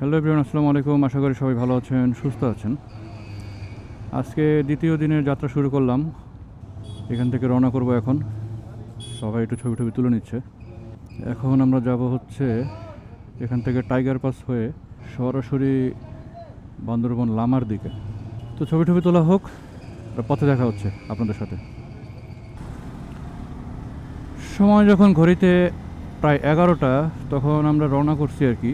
Hello everyone আসসালামু আলাইকুম। আশা করি সবাই ভালো আছেন, সুস্থ আছেন। আজকে দ্বিতীয় দিনের যাত্রা শুরু করলাম। এখান থেকে রওনা করব এখন। সবাই একটু ছবি টবি তুলে নিচ্ছে। এখন আমরা যাব হচ্ছে এখান থেকে টাইগার পাস হয়ে সরাসরি বান্দরবন লামার দিকে। তো ছবি টবি তোলা হোক পথে দেখা হচ্ছে আপনাদের সাথে। সময় যখন ঘড়িতে প্রায় এগারোটা, তখন আমরা রওনা করছি আর কি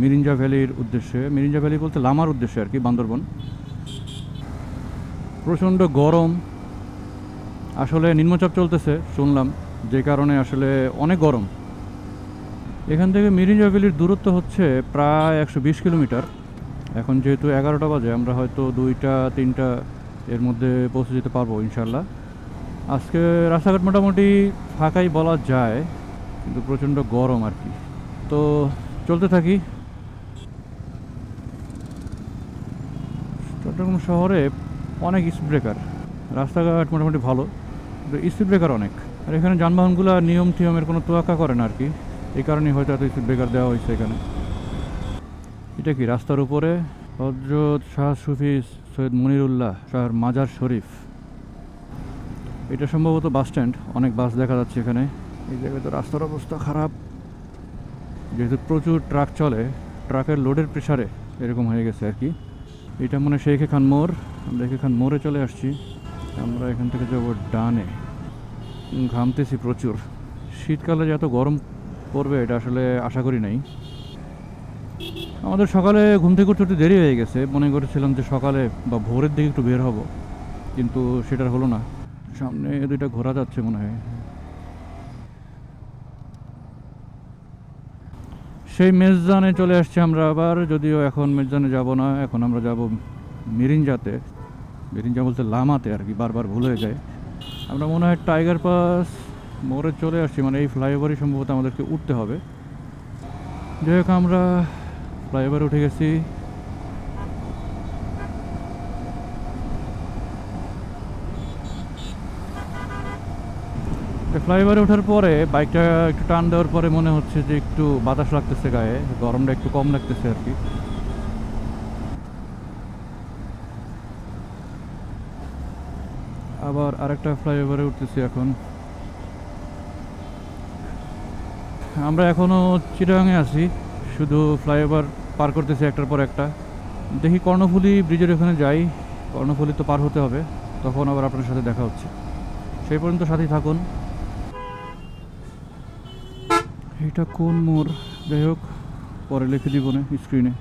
মিরিঞ্জা ভ্যালির উদ্দেশ্যে, মিরিঞ্জা ভ্যালি বলতে লামার উদ্দেশ্যে আর কি, বান্দরবন। প্রচণ্ড গরম। আসলে নিম্নচাপ চলতেছে, শুনলাম, যে কারণে আসলে অনেক গরম। এখান থেকে মিরিঞ্জা ভ্যালির দূরত্ব হচ্ছে প্রায় একশো বিশ কিলোমিটার। এখন যেহেতু এগারোটা বাজে, আমরা হয়তো দুইটা, তিনটা এর মধ্যে পৌঁছে যেতে পারব ইনশাল্লাহ আজকে রাস্তাঘাট মোটামুটি ফাঁকাই বলা যায়, কিন্তু প্রচণ্ড গরম আর কি। তো চলতে থাকি। চট্টগ্রাম শহরে অনেক স্পিড ব্রেকার রাস্তাঘাট মোটামুটি ভালো স্পিড ব্রেকার অনেক। আর এখানে যানবাহনগুলো নিয়ম টিয়মের কোনো তোয়াক্কা করে না আর কি। এই কারণেই হয়তো এত স্পিড ব্রেকার দেওয়া হয়েছে এখানে। এটা কি রাস্তার উপরে? হজরত শাহ সুফি সৈয়দ মনিরুল্লাহ শাহর মাজার শরীফ। এটা সম্ভবত বাস স্ট্যান্ড, অনেক বাস দেখা যাচ্ছে এখানে। এই জায়গায় তো রাস্তার অবস্থা খারাপ। যেহেতু প্রচুর ট্রাক চলে, ট্রাকের লোডের প্রেসারে এরকম হয়ে গেছে আর কি। এটা মনে শেখ খান মোড়। আমরা শেখ খান মোড়ে চলে আসছি। আমরা এখান থেকে যাব ডানে। ঘামতেছি প্রচুর। শীতকালে যে এত গরম পড়বে, এটা আসলে আশা করি নাই। আমাদের সকালে ঘুম থেকে উঠতে একটু দেরি হয়ে গেছে। মনে করেছিলাম যে সকালে বা ভোরের দিকে একটু বের হব। কিন্তু সেটা হলো না। সামনে দুইটা ঘোরা যাচ্ছে মনে হয়। সেই মেজদানে চলে আসছি আমরা আবার, যদিও এখন মেজদানে যাব না, এখন আমরা যাব মিরিঞ্জাতে। মিরিঞ্জা বলতে লামাতে আর কি, বারবার ভুল হয়ে যায়। আমরা মনে হয় টাইগার পাস মোড়ে চলে আসছি মানে এই ফ্লাইওভারই সম্ভবত আমাদেরকে উঠতে হবে। যাই হোক, আমরা ফ্লাইওভার উঠে গেছি। ফ্লাইওভারে ওঠার পরে বাইকটা একটু টান দেওয়ার পরে মনে হচ্ছে যে একটু বাতাস লাগতেছে গায়ে, গরমটা একটু কম লাগতেছে আর কি। আবার আরেকটা ফ্লাইওভারে উঠতেছি এখন। আমরা এখনও চিটাগাঙে আছি, শুধু ফ্লাইওভার পার করতেছি একটার পর একটা। দেখি কর্ণফুলি ব্রিজের ওখানে যাই, কর্ণফুলি তো পার হতে হবে, তখন আবার আপনার সাথে দেখা হচ্ছে। সেই পর্যন্ত সাথেই থাকুন। এটা কোন মোড়? যাই হোক, পরে লিখে দিব না স্ক্রিনে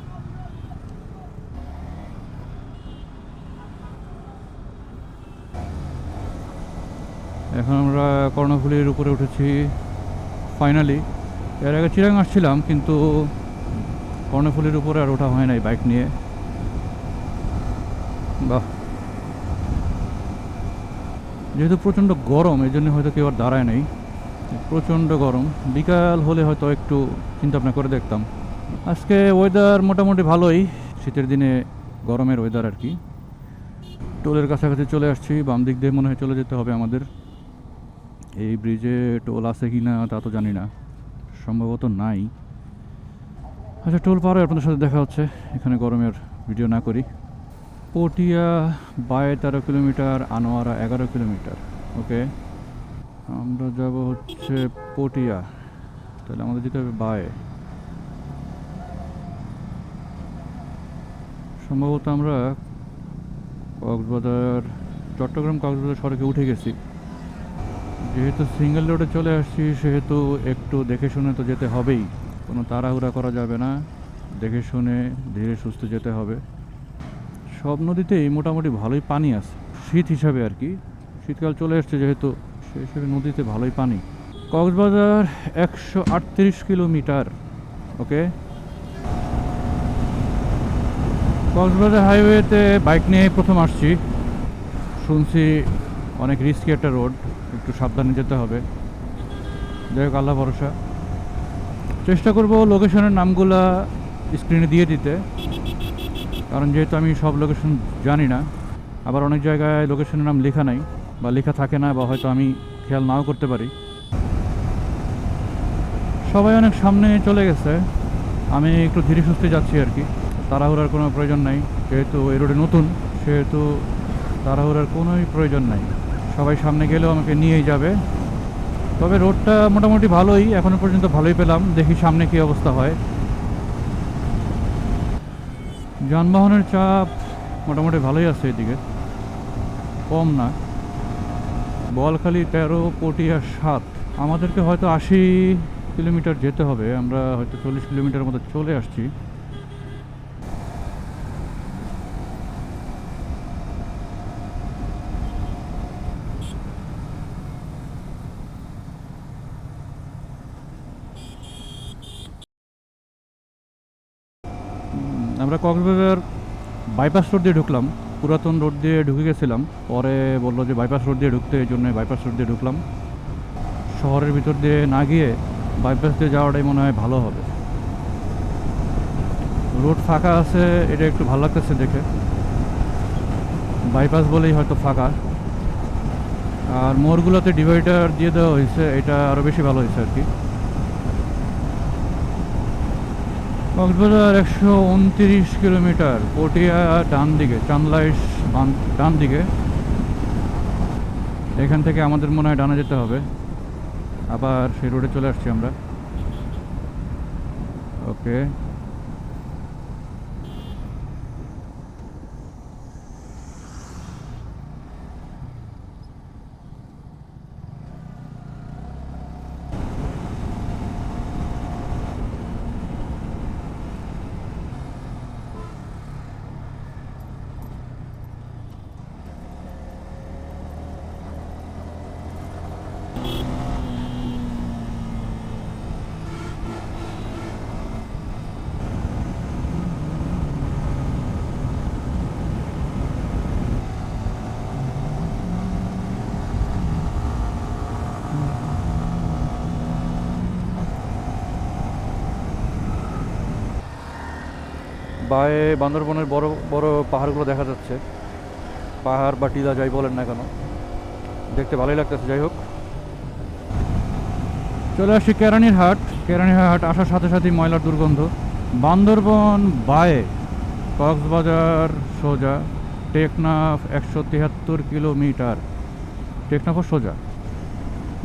এখন আমরা কর্ণফুলির উপরে উঠেছি ফাইনালি এর আগে চিরাং আসছিলাম, কিন্তু কর্ণফুলির উপরে আর ওঠা হয় নাই বাইক নিয়ে। বাহ। যেহেতু প্রচণ্ড গরম এই জন্য হয়তো কেউ আর দাঁড়ায় নাই। প্রচণ্ড গরম। বিকাল হলে হয়তো একটু চিন্তা ভাবনা করে দেখতাম। আজকে ওয়েদার মোটামুটি ভালোই। শীতের দিনে গরমের ওয়েদার আর কি। টোলের কাছাকাছি চলে আসছি। বাম দিক দিয়ে মনে হয় চলে যেতে হবে আমাদের। এই ব্রিজে টোল আছে কি না তা তো জানি না। সম্ভবত নাই। আচ্ছা টোল পার আপনাদের সাথে দেখা হচ্ছে। এখানে গরমের ভিডিও না করি। পটিয়া বাই তেরো কিলোমিটার, আনোয়ারা এগারো কিলোমিটার। ওকে আমরা যাব হচ্ছে পটিয়া। তাহলে আমাদের যেতে হবে বায়ে। সম্ভবত আমরা কক্সবাজার, চট্টগ্রাম কক্সবাজার সড়কে উঠে গেছি। যেহেতু সিঙ্গেল রোডে চলে আসছি, সেহেতু একটু দেখে শুনে তো যেতে হবেই। কোনো তাড়াহুড়া করা যাবে না। দেখে শুনে ধীরে সুস্থ যেতে হবে। সব নদীতেই মোটামুটি ভালোই পানি আছে। শীত হিসাবে আর কি। শীতকাল চলে এসছে যেহেতু সেই হিসেবে নদীতে ভালোই পানি। কক্সবাজার একশো আটত্রিশ কিলোমিটার, ওকে? কক্সবাজার হাইওয়েতে বাইক নিয়ে প্রথম আসছি। শুনছি অনেক রিস্কি একটা রোড একটু সাবধানে যেতে হবে। যাই হোক, আল্লাহ ভরসা। চেষ্টা করব লোকেশনের নামগুলা স্ক্রিনে দিয়ে দিতে। কারণ যেহেতু আমি সব লোকেশন জানি না, আবার অনেক জায়গায় লোকেশনের নাম লেখা নাই। বা লেখা থাকে না বা হয়তো আমি খেয়াল নাও করতে পারি। সবাই অনেক সামনে চলে গেছে। আমি একটু ধীরে সুস্থে যাচ্ছি আর কি। তাড়াহুড়ার কোনো প্রয়োজন নাই, যেহেতু এই রোডে নতুন, সেহেতু তাড়াহুড়ার কোনোই প্রয়োজন নাই। সবাই সামনে গেলেও আমাকে নিয়েই যাবে। তবে রোডটা মোটামুটি ভালোই, এখনও পর্যন্ত ভালোই পেলাম। দেখি সামনে কী অবস্থা হয়। যানবাহনের চাপ মোটামুটি ভালোই আছে এদিকে। কম না। বলখালি তেরো, পটিয়া সাত। আমাদেরকে হয়তো আশি কিলোমিটার যেতে হবে। আমরা হয়তো চল্লিশ কিলোমিটার মতো চলে আসছি। আমরা কক্সবাজার বাইপাস রোড দিয়ে ঢুকলাম। পুরাতন রোড দিয়ে ঢুকে গেছিলাম। পরে বলল যে বাইপাস রোড দিয়ে ঢুকতে, এই জন্য বাইপাস রোড দিয়ে ঢুকলাম। শহরের ভিতর দিয়ে না গিয়ে বাইপাস দিয়ে যাওয়াটাই মনে হয় ভালো হবে। রোড ফাঁকা আছে, এটা একটু ভালো লাগতেছে দেখে। বাইপাস বলেই হয়তো ফাঁকা। আর মোড়গুলোতে ডিভাইডার দিয়ে দেওয়া হয়েছে, এটা আরও বেশি ভালো হয়েছে আর কি। কক্সবাজার একশো উনত্রিশ কিলোমিটার, পটিয়া ডান দিকে চান্দলাইশ ডান দিকে। এখান থেকে আমাদের মনে হয় ডানা যেতে হবে। আবার সেই রোডে চলে আসছি আমরা। ওকে বায়ে বান্দরবনের বড় বড় পাহাড়গুলো দেখা যাচ্ছে। পাহাড় বা টিলা যাই বলেন না কেন। দেখতে ভালোই লাগতেছে, যাই হোক। চলে আসছি কেরানির হাট। কেরানির হাট আসার সাথে সাথেই ময়লার দুর্গন্ধ। বান্দরবন বায়ে কক্সবাজার সোজা, টেকনাফ একশো তিয়াত্তর কিলোমিটার। টেকনাফও সোজা।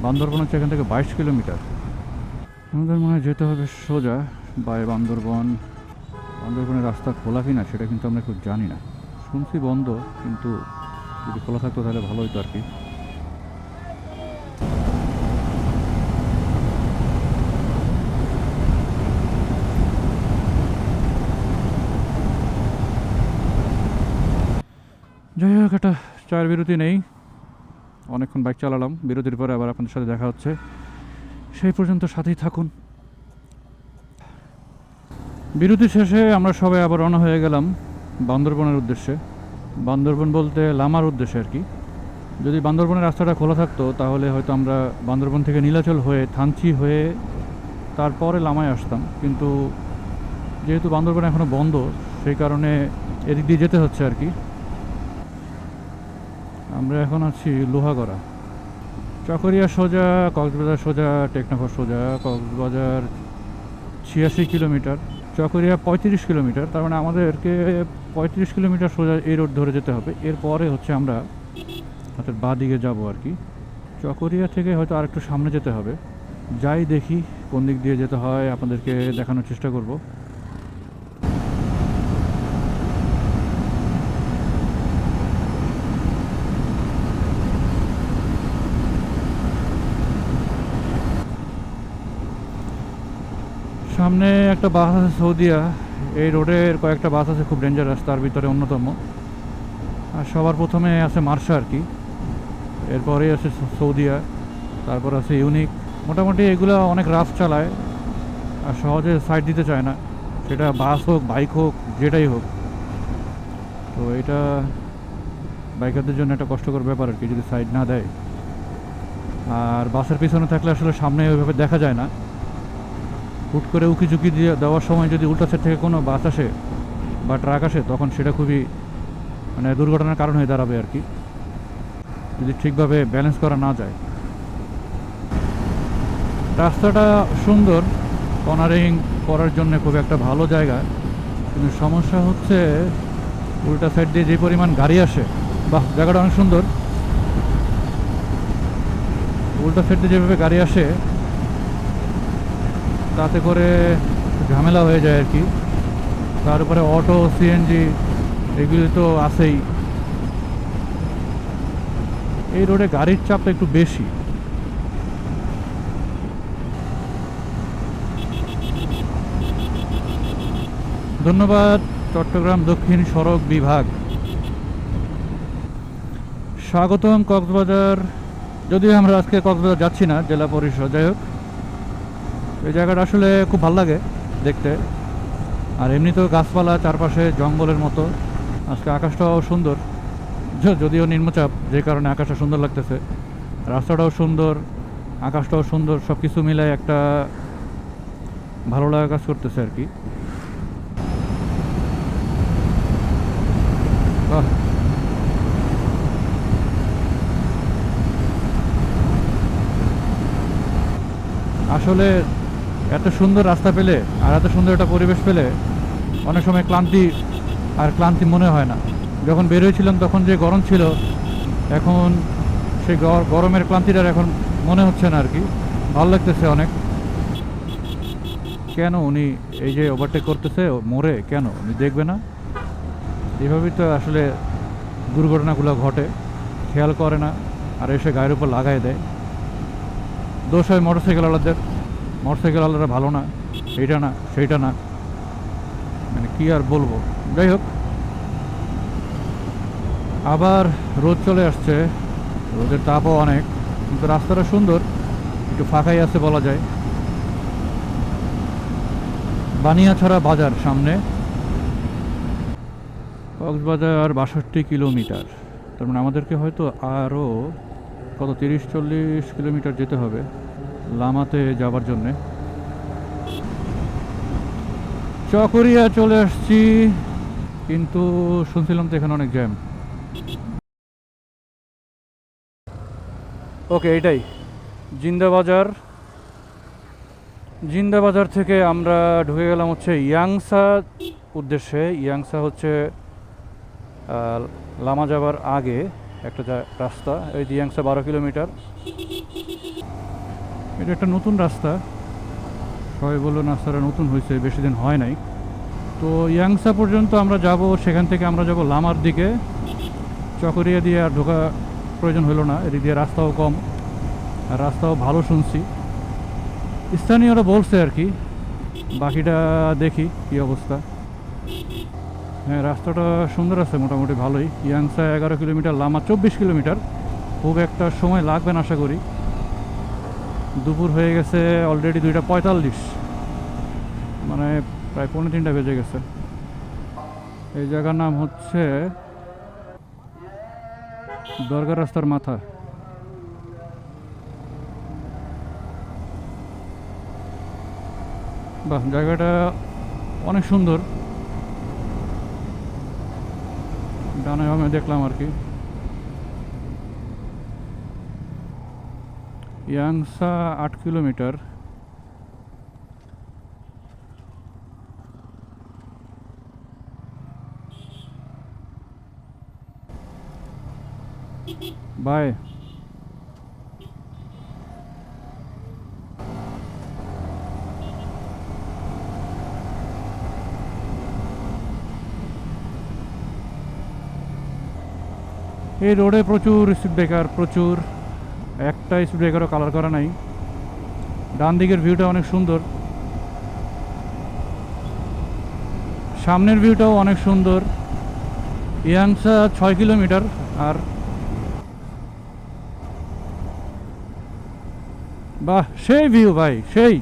বান্দরবন হচ্ছে এখান থেকে বাইশ কিলোমিটার। আমাদের মনে হয় যেতে হবে সোজা, বায়ে বান্দরবন। বান্দরবনের রাস্তা খোলা কিনা সেটা কিন্তু আমরা খুব জানি না। শুনছি বন্ধ, কিন্তু যদি খোলা থাকতো তাহলে ভালো হতো আর কি। যাই হোক, একটা চায়ের বিরতি নেই। অনেকক্ষণ বাইক চালালাম, বিরতির পরে আবার আপনাদের সাথে দেখা হচ্ছে। সেই পর্যন্ত সাথেই থাকুন। বিরতি শেষে আমরা সবাই আবার রওনা হয়ে গেলাম বান্দরবনের উদ্দেশ্যে। বান্দরবন বলতে লামার উদ্দেশ্যে আর কি। যদি বান্দরবনের রাস্তাটা খোলা থাকতো, তাহলে হয়তো আমরা বান্দরবন থেকে নীলাচল হয়ে, থানচি হয়ে তারপরে লামায় আসতাম। কিন্তু যেহেতু বান্দরবন এখনও বন্ধ, সেই কারণে এদিক দিয়ে যেতে হচ্ছে আর কি। আমরা এখন আছি লোহাগড়া। চকরিয়া সোজা, কক্সবাজার সোজা, টেকনাফর সোজা, কক্সবাজার ছিয়াশি কিলোমিটার। চকরিয়া পঁয়ত্রিশ কিলোমিটার, তার মানে আমাদেরকে পঁয়ত্রিশ কিলোমিটার সোজা এই রোড ধরে যেতে হবে। এরপরে হচ্ছে আমরা হয়তো বাঁ দিকে যাব আর কি। চকরিয়া থেকে হয়তো আরেকটু সামনে যেতে হবে। যাই দেখি কোন দিক দিয়ে যেতে হয়, আপনাদেরকে দেখানোর চেষ্টা করব। সামনে একটা বাস আছে সৌদিয়া। এই রোডের কয়েকটা বাস আছে, খুব ডেঞ্জারাস তার ভিতরে অন্যতম। আর সবার প্রথমে আছে মার্শা আর কি। এরপরেই আছে সৌদিয়া, তারপর আছে ইউনিক। মোটামুটি এগুলো অনেক রাফ চালায়, আর সহজে সাইড দিতে চায় না। সেটা বাস হোক বাইক হোক, যেটাই হোক। তো এটা বাইকারদের জন্য একটা কষ্টকর ব্যাপার আর কি, যদি সাইড না দেয়। আর বাসের পিছনে থাকলে আসলে সামনে ওইভাবে দেখা যায় না। হুট করে উকি ঝুঁকি দিয়ে দেওয়ার সময় যদি উল্টা সাইড থেকে কোনো বাস আসে বা ট্রাক আসে, তখন সেটা খুবই মানে দুর্ঘটনার কারণ হয়ে দাঁড়াবে আর কি। যদি ঠিকভাবে ব্যালেন্স করা না যায়। রাস্তাটা সুন্দর কর্নারিং করার জন্য খুব একটা ভালো জায়গা। কিন্তু সমস্যা হচ্ছে, উল্টা সাইড দিয়ে যে পরিমাণ গাড়ি আসে, বাহ, জায়গাটা অনেক সুন্দর। উল্টা সাইড দিয়ে যেভাবে গাড়ি আসে তাতে করে ঝামেলা হয়ে যায় আর কি। তার উপরে অটো সিএনজি এগুলি তো আছেই। এই রোডে গাড়ির চাপটা একটু বেশি। ধন্যবাদ, চট্টগ্রাম দক্ষিণ সড়ক বিভাগ। স্বাগতম কক্সবাজার। যদিও আমরা আজকে কক্সবাজার যাচ্ছি না, জেলা পরিষদ, যাই হোক। এই জায়গাটা আসলে খুব ভালো লাগে দেখতে। আর এমনিতেও গাছপালা চারপাশে জঙ্গলের মতো। আজকে আকাশটাও সুন্দর। যদিও নিম্নচাপ, যে কারণে আকাশটা সুন্দর লাগতেছে। রাস্তাটাও সুন্দর, আকাশটাও সুন্দর সব কিছু মিলে একটা ভালো লাগা কাজ করতেছে আর কি। আসলে এত সুন্দর রাস্তা পেলে আর এত সুন্দর একটা পরিবেশ পেলে অনেক সময় ক্লান্তি আর ক্লান্তি মনে হয় না। যখন বের হয়েছিলাম তখন যে গরম ছিল, এখন সেই গর- গরমের ক্লান্তিটার এখন মনে হচ্ছে না আর কি। ভালো লাগতেছে অনেক। কেন উনি এই যে ওভারটেক করতেছে মোড়ে কেন? উনি দেখবে না? এভাবেই তো আসলে দুর্ঘটনাগুলো ঘটে। খেয়াল করে না, আর এসে গায়ের উপর লাগাই দেয়। দোষ হয় মোটরসাইকেল আলাদের মোটরসাইকেল আলাদা ভালো না, এইটা না, সেইটা না। মানে কি আর বলব? যাই হোক। আবার রোদ চলে আসছে, রোদের তাপও অনেক, কিন্তু রাস্তাটা সুন্দর, একটু ফাঁকাই আছে বলা যায়। বানিয়াছড়া বাজার সামনে। কক্সবাজার বাষট্টি কিলোমিটার। তার মানে আমাদেরকে হয়তো আরও কত, তিরিশ, চল্লিশ কিলোমিটার যেতে হবে। লামাতে যাবার জন্যে। চকরিয়া চলে আসছি, কিন্তু শুনছিলাম তো এখানে অনেক জ্যাম। ওকে এটাই জিন্দাবাজার। জিন্দাবাজার থেকে আমরা ঢুকে গেলাম হচ্ছে ইয়াংসা উদ্দেশ্যে। ইয়াংসা হচ্ছে লামা যাবার আগে একটা রাস্তা, এই ইয়াংসা বারো কিলোমিটার। এটা একটা নতুন রাস্তা। সবাই বলল রাস্তাটা নতুন হয়েছে, বেশি দিন হয় নাই। তো ইয়াংসা পর্যন্ত আমরা যাব, সেখান থেকে আমরা যাব লামার দিকে। চকরিয়া দিয়ে আর ঢোকা প্রয়োজন হলো না, এদিক দিয়ে রাস্তাও কম, আর রাস্তাও ভালো শুনছি। স্থানীয়রা বলছে আর কি, বাকিটা দেখি কি অবস্থা। হ্যাঁ রাস্তাটা সুন্দর আছে, মোটামুটি ভালোই। ইয়াংসা এগারো কিলোমিটার, লামা চব্বিশ কিলোমিটার। খুব একটা সময় লাগবে না, আশা করি। দুপুর হয়ে গেছে অলরেডি দুইটা পঁয়তাল্লিশ। মানে প্রায় পৌনে তিনটা বেজে গেছে। এই জায়গার নাম হচ্ছে দরগা রাস্তার মাথা। বাহ, জায়গাটা অনেক সুন্দর। ডানে আমি দেখলাম আর কি। ইয়াংসা আট কিলোমিটার বাই এই রোডে প্রচুর স্পিড ব্রেকার প্রচুর। একটা স্পিড ব্রেকারও কালার করা নাই। ডান দিকের ভিউটা অনেক সুন্দর। সামনের ভিউটাও অনেক সুন্দর। ইয়াংসা ছয় কিলোমিটার, আর বাহ, সেই ভিউ ভাই, সেই।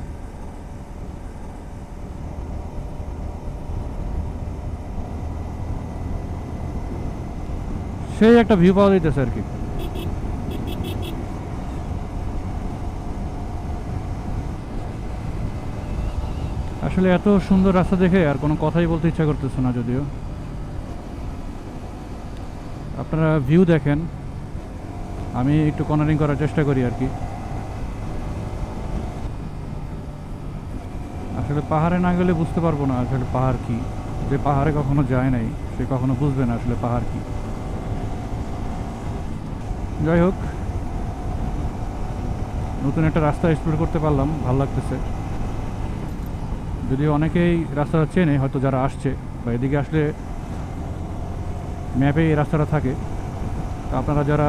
সেই একটা ভিউ পাওয়া যাইতেছে আর কি। আসলে এত সুন্দর রাস্তা দেখে আর কোনো কথাই বলতে ইচ্ছা করতেছে না যদিও। আপনারা ভিউ দেখেন। আমি একটু কর্নারিং করার চেষ্টা করি আর কি। আসলে পাহাড়ে না গেলে বুঝতে পারব না আসলে পাহাড় কি। যে পাহাড়ে কখনো যায় নাই, সে কখনো বুঝবে না আসলে পাহাড় কি। যাই হোক, নতুন একটা রাস্তা এক্সপ্লোর করতে পারলাম, ভালো লাগতেছে। যদিও অনেকেই রাস্তাটা চেনে, হয়তো যারা আসছে বা এদিকে আসলে ম্যাপে এই রাস্তাটা থাকে। তো আপনারা যারা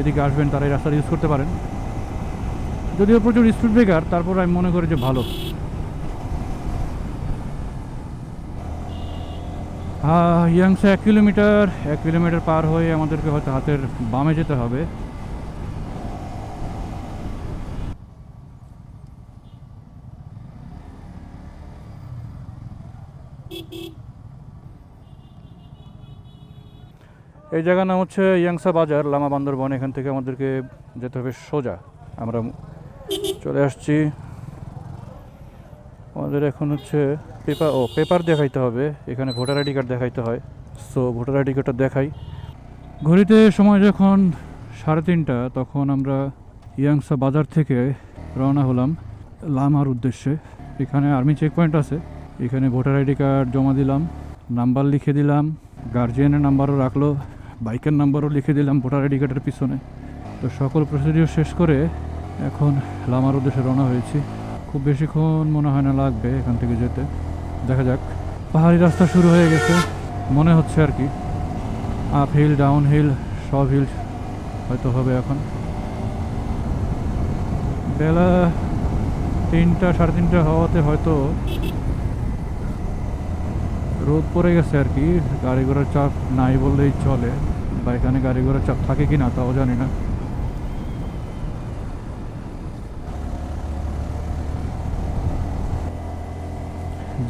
এদিকে আসবেন, তারা এই রাস্তাটা ইউজ করতে পারেন। যদিও প্রচুর স্পিড ব্রেকার তারপর আমি মনে করি যে ভালো। ইয়াংসে এক কিলোমিটার এক কিলোমিটার পার হয়ে আমাদেরকে হয়তো হাতের বামে যেতে হবে। এই জায়গার নাম হচ্ছে ইয়াংসা বাজার, লামা বান্দরবন। এখান থেকে আমাদেরকে যেতে হবে সোজা। আমরা চলে আসছি। আমাদের এখন হচ্ছে পেপার, ও, পেপার দেখাইতে হবে। এখানে ভোটার আইডি কার্ড দেখাইতে হয়। সো, ভোটার আইডি কার্ডটা দেখাই। ঘড়িতে সময় যখন সাড়ে তিনটা, তখন আমরা ইয়াংসা বাজার থেকে রওনা হলাম লামার উদ্দেশ্যে। এখানে আর্মি চেক পয়েন্ট আছে। এখানে ভোটার আইডি কার্ড জমা দিলাম, নাম্বার লিখে দিলাম গার্জিয়ানের নাম্বারও রাখল। বাইকের নাম্বারও লিখে দিলাম, ভোটার আইডি কার্ডের পিছনে। তো সকল প্রসিডিওর শেষ করে এখন লামার উদ্দেশ্যে রওনা হয়েছি। খুব বেশিক্ষণ মনে হয় না লাগবে এখান থেকে যেতে। দেখা যাক। পাহাড়ি রাস্তা শুরু হয়ে গেছে, মনে হচ্ছে আর কি। আপ হিল, ডাউন হিল, সব হিল হয়তো হবে এখন। বেলা তিনটা, সাড়ে তিনটা হওয়াতে হয়তো রোদ পড়ে গেছে আর কি। গাড়ি ঘোড়ার চাপ নাই বললেই চলে। বা এখানে গাড়ি ঘোড়া চাপ থাকে কি না তাও জানি না।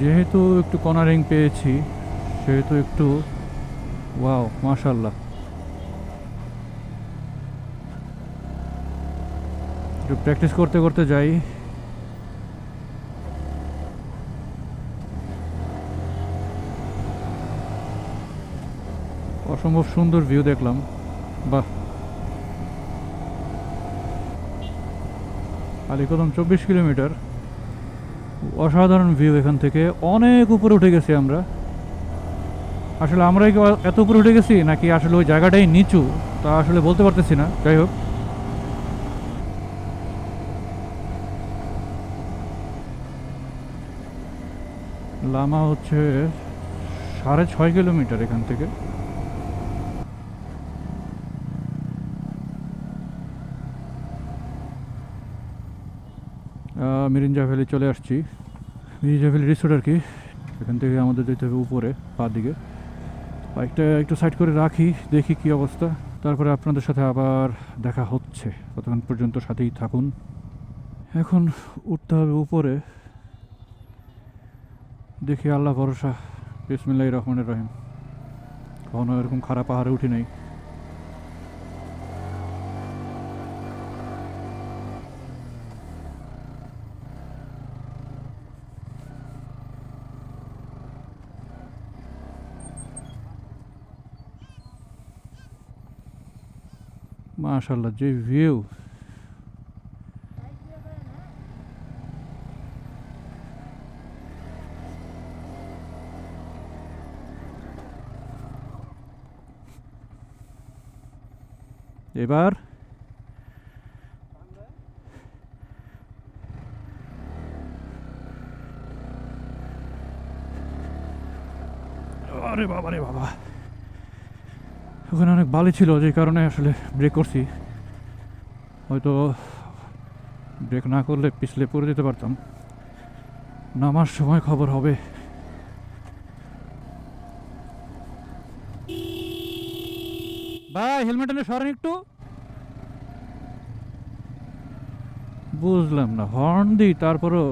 যেহেতু একটু কর্নারিং পেয়েছি, সেহেতু একটু ওয়াও মাশাল্লাহ একটু প্র্যাকটিস করতে করতে যাই। অসম্ভব সুন্দর ভিউ দেখলাম। বাহ। আলিকদম চব্বিশ কিলোমিটার। অসাধারণ ভিউ এখান থেকে। অনেক উপরে উঠে গেছি আমরা। আসলে আমরা এত উপরে উঠে গেছি, নাকি আসলে ওই জায়গাটাই নিচু? তা আসলে বলতে পারতেছি না। যাই হোক। লামা হচ্ছে সাড়ে ছয় কিলোমিটার এখান থেকে। মিরিঞ্জা ভ্যালি চলে আসছি। মিরিঞ্জা ভ্যালি রিসোর্ট আর কি। এখান থেকে আমাদের যেতে হবে উপরে পা দিকে। বাইকটা একটু সাইড করে রাখি, দেখি কি অবস্থা। তারপরে আপনাদের সাথে আবার দেখা হচ্ছে। ততক্ষণ পর্যন্ত সাথেই থাকুন। এখন উঠতে হবে উপরে। দেখি আল্লাহ ভরসা। বিসমিল্লাহ রহমানের রহিম। কখনো এরকম খারাপ পাহাড়ে উঠি নাই। মাশাল্লাহ যে ভিউ এবার ওখানে অনেক বালি ছিল, যে কারণে আসলে ব্রেক করছি। হয়তো ব্রেক না করলে পিছলে পড়ে যেতে পারতাম। নামার সময় খবর হবে। ভাই, হেলমেট এনে সরেন একটু। বুঝলাম না হর্ন দিই, তারপরও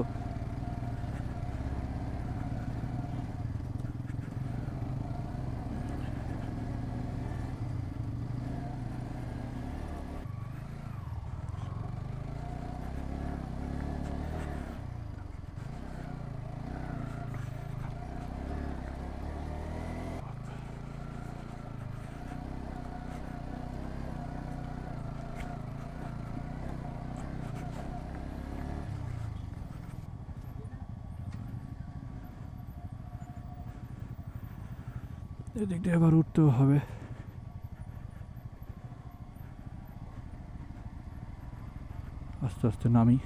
এদিক দিয়ে আবার উঠতেও হবে। আস্তে আস্তে নামি।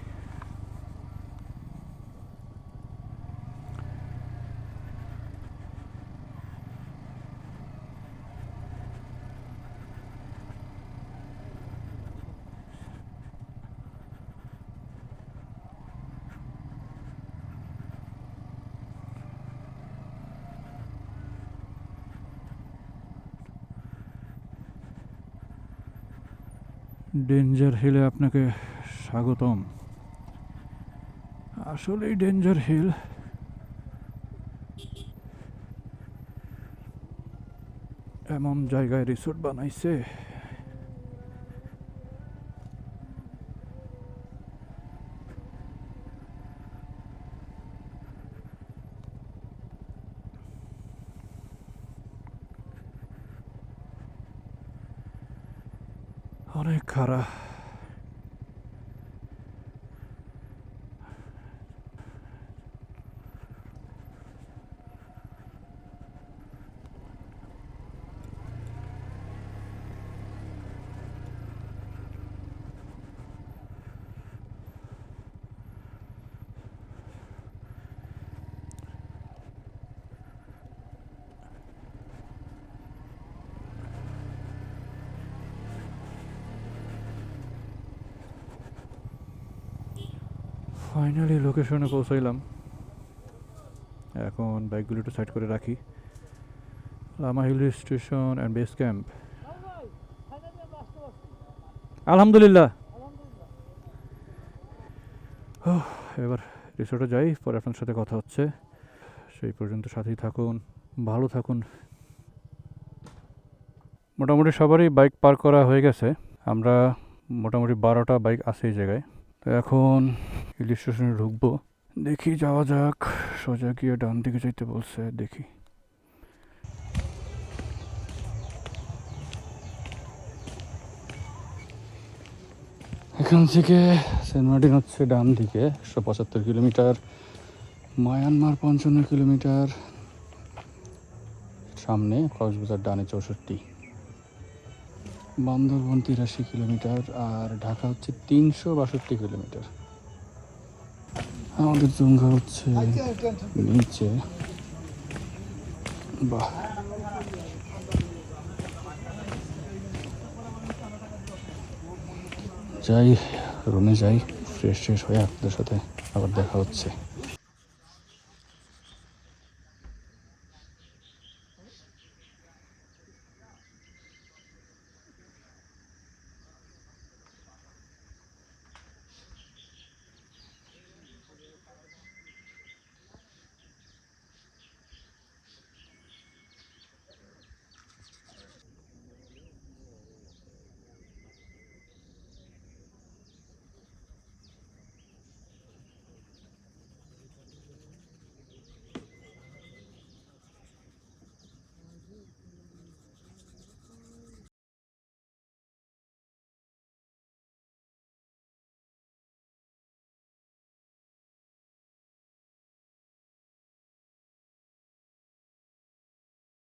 ডেঞ্জার হিলে আপনাকে স্বাগতম। আসলেই ডেঞ্জার হিল। এমন জায়গায় রিসোর্ট বানাইছে অনেক খারাপ ফাইনালি লোকেশনে পৌঁছাইলাম। এখন বাইকগুলো একটু সাইড করে রাখি। Lama hill station and base camp আলহামদুলিল্লাহ। এবার রিসোর্টে যাই, পরে আপনার সাথে কথা হচ্ছে। সেই পর্যন্ত সাথেই থাকুন, ভালো থাকুন। মোটামুটি সবারই বাইক পার করা হয়ে গেছে। আমরা মোটামুটি বারোটা বাইক আছে এই জায়গায়। তো এখন হিল স্টেশনে ঢুকবো। দেখি যাওয়া যাক, সোজা গিয়ে ডান দিকে যাইতে বলছে, দেখি। এখান থেকে সেন্ট মার্টিন হচ্ছে ডান দিকে, একশো পঁচাত্তর কিলোমিটার। মায়ানমার পঞ্চান্ন কিলোমিটার। সামনে কক্সবাজার ডানে চৌষট্টি। বান্দরবন তিরাশি কিলোমিটার আর ঢাকা হচ্ছে তিনশো বাষট্টি কিলোমিটার। আমাদের জঙ্গা হচ্ছে নিচে। বাহ। যাই রুমে যাই ফ্রেশ ফ্রেশ হয়ে আপনাদের সাথে আবার দেখা হচ্ছে।